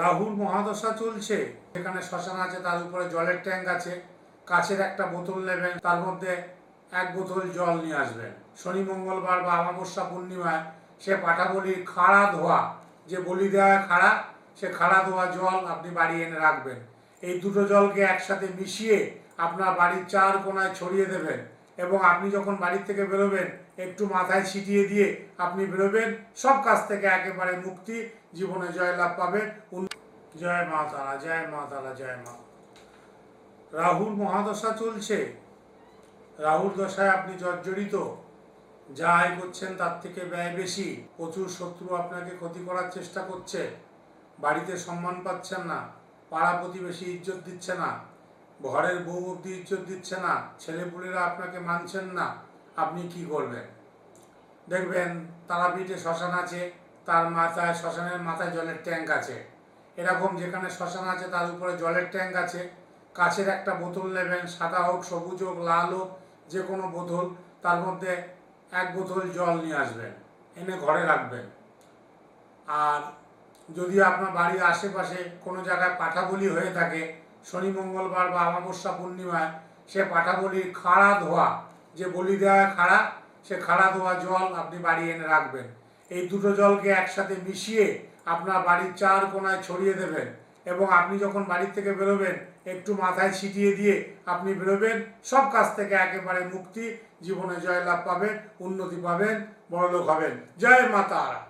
রাহুর মহাদশা চলছে। এখানে শ্মশান আছে, তার উপরে জলের ট্যাঙ্ক আছে। কাছের একটা বোতল নেবেন, তার মধ্যে এক বোতল জল নিয়ে আসবেন। শনি, মঙ্গলবার বা অমাবস্যা পূর্ণিমায় সে পাঠাবলির খাড়া ধোয়া, যে বলি দেওয়া খাড়া, সে খাড়া ধোয়া জল আপনি বাড়ি এনে রাখবেন। এই দুটো জলকে একসাথে মিশিয়ে আপনার বাড়ির চার কোনায় ছড়িয়ে দেবেন। এবং আপনি যখন বাড়ির থেকে বেরোবেন, একটু মাথায় ছিটিয়ে দিয়ে আপনি বেরোবেন, সব কাজ থেকে একেবারে মুক্তি, জীবনে জয়লাভ পাবেন। জয় মা তারা, জয় মা তারা, জয় মা। রাহুর মহাদশা চলছে। রাহুর দশায় আপনি জর্জরিত। যা আয় করছেন তার থেকে ব্যয় বেশি। প্রচুর শত্রু আপনাকে ক্ষতি করার চেষ্টা করছে। বাড়িতে সম্মান পাচ্ছেন না। পাড়া প্রতিবেশী ইজ্জত দিচ্ছে না। ঘরের বউ অব্দি ইজ্জত দিচ্ছে না, ছেলেপুলেরা আপনাকে মানছেন না, আপনি কি করবেন? দেখবেন তারাপীঠে শ্মশান আছে, তার মাথায় শ্মশানের মাথায় জলের ট্যাঙ্ক আছে। এরকম যেখানে শ্মশান আছে, তার উপরে জলের ট্যাঙ্ক আছে। কাছের একটা বোতল নেবেন, সাদা হোক, সবুজ হোক, লাল হোক, যে কোনো বোতল, তার মধ্যে এক বোতল জল নিয়ে আসবেন, এনে ঘরে রাখবেন। আর যদি আপনার বাড়ির আশেপাশে কোনো জায়গায় পাঠাবলি হয়ে থাকে শনি, মঙ্গলবার বা অমাবস্যা, পূর্ণিমায় সে পাঠাবলির খাড়া ধোয়া, যে বলি দেওয়া খাড়া, সে খাড়া ধোয়া জল আপনি বাড়ি এনে রাখবেন। এই দুটো জলকে একসাথে মিশিয়ে আপনার বাড়ির চার কোনায় ছড়িয়ে দেবেন এবং আপনি যখন বাড়ির থেকে বেরোবেন, একটু মাথায় ছিটিয়ে দিয়ে আপনি বেরোবেন, সব কাজ থেকে একেবারে মুক্তি, জীবনে জয়লাভ পাবেন, উন্নতি পাবেন, বড়লোক হবেন। জয় মা তারা।